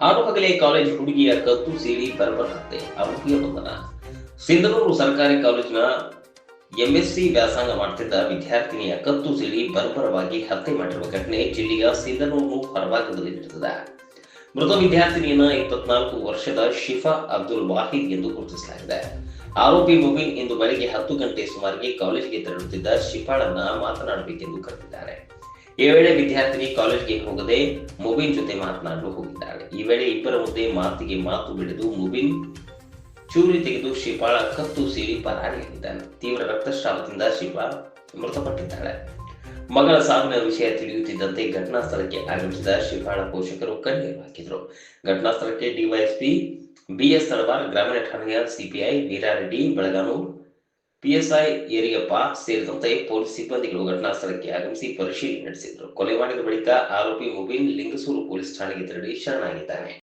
ಹಾಡುಹಗಲೇ college ಹುಡುಗಿಯ ಕತ್ತು ಸೇರಿ ಬರ್ಬರ ಹತ್ಯೆ ಆರೋಪಿಯ ಬಂಧನ. ಸಿಂಧನೂರು ಸರ್ಕಾರಿ ಕಾಲೇಜಿನ ಎಂಎಸ್ಸಿ ವ್ಯಾಸಂಗ ಮಾಡುತ್ತಿದ್ದ ವಿದ್ಯಾರ್ಥಿನಿಯ ಕತ್ತು ಸೀಳಿ ಬರ್ಬರವಾಗಿ ಹತ್ಯೆ ಮಾಡಿರುವ ಘಟನೆ ಜಿಲ್ಲೆಯ ಸಿಂಧನೂರು ಹೊರಭಾಗದಲ್ಲಿ ನಡೆದಿದೆ. ಮೃತ ವಿದ್ಯಾರ್ಥಿನಿಯನ್ನ ಇಪ್ಪತ್ನಾಲ್ಕು ವರ್ಷದ ಶಿಫಾ ಅಬ್ದುಲ್ ವಾಹಿದ್ ಎಂದು ಗುರುತಿಸಲಾಗಿದೆ. ಆರೋಪಿ ಮುಬೀನ್ ಇಂದು ಬೆಳಗ್ಗೆ ಹತ್ತು ಗಂಟೆ ಸುಮಾರಿಗೆ ಕಾಲೇಜಿಗೆ ತೆರಳುತ್ತಿದ್ದ ಶಿಫಾಳನ್ನ ಮಾತನಾಡಬೇಕೆಂದು ಕರೆದಿದ್ದಾರೆ. ಈ ವೇಳೆ ವಿದ್ಯಾರ್ಥಿನಿ ಕಾಲೇಜ್ಗೆ ಹೋಗದೆ ಮುಬಿನ್ ಜೊತೆ ಮಾತನಾಡಲು ಹೋಗಿದ್ದಾಳೆ. ಈ ವೇಳೆ ಇಬ್ಬರ ಮುಂದೆ ಮಾತಿಗೆ ಮಾತು ಬಿಡಿದು ಮುಬಿನ್ ಚೂರಿ ತೆಗೆದು ಶಿಪಾಳ ಕತ್ತು ಸೀಳಿ ಪರಾರಿಯಾಗಿದ್ದಾನೆ. ತೀವ್ರ ರಕ್ತಸ್ರಾವದಿಂದ ಶಿಫಾ ಮೃತಪಟ್ಟಿದ್ದಾಳೆ. ಮಗಳ ಸಾವಿನ ವಿಷಯ ತಿಳಿಯುತ್ತಿದ್ದಂತೆ ಘಟನಾ ಸ್ಥಳಕ್ಕೆ ಆಗಮಿಸಿದ ಶಿಪಾಳ ಪೋಷಕರು ಕಣ್ಣೀರು ಹಾಕಿದರು. ಘಟನಾ ಸ್ಥಳಕ್ಕೆ ಡಿವೈಎಸ್ಪಿ ಬಿಎಸ್ ತಳವಾರ್ ಗ್ರಾಮೀಣ ಠಾಣೆಯ ಸಿಪಿಐ ವೀರಾರೆಡ್ಡಿ ಬೆಳಗಾನೂರ್ ಪಿಎಸ್ಐ ಯರಿಯಪ್ಪ ಸೇರಿದಂತೆ ಪೊಲೀಸ್ ಸಿಬ್ಬಂದಿಗಳು ಘಟನಾ ಸ್ಥಳಕ್ಕೆ ಆಗಮಿಸಿ ಪರಿಶೀಲನೆ ನಡೆಸಿದರು. ಕೊಲೆ ಮಾಡಿದ ಬಳಿಕ ಆರೋಪಿ ಮುಬೀನ್ ಲಿಂಗಸೂರು ಪೊಲೀಸ್ ಠಾಣೆಗೆ ತೆರಳಿ ಶರಣಾಗಿದ್ದಾನೆ.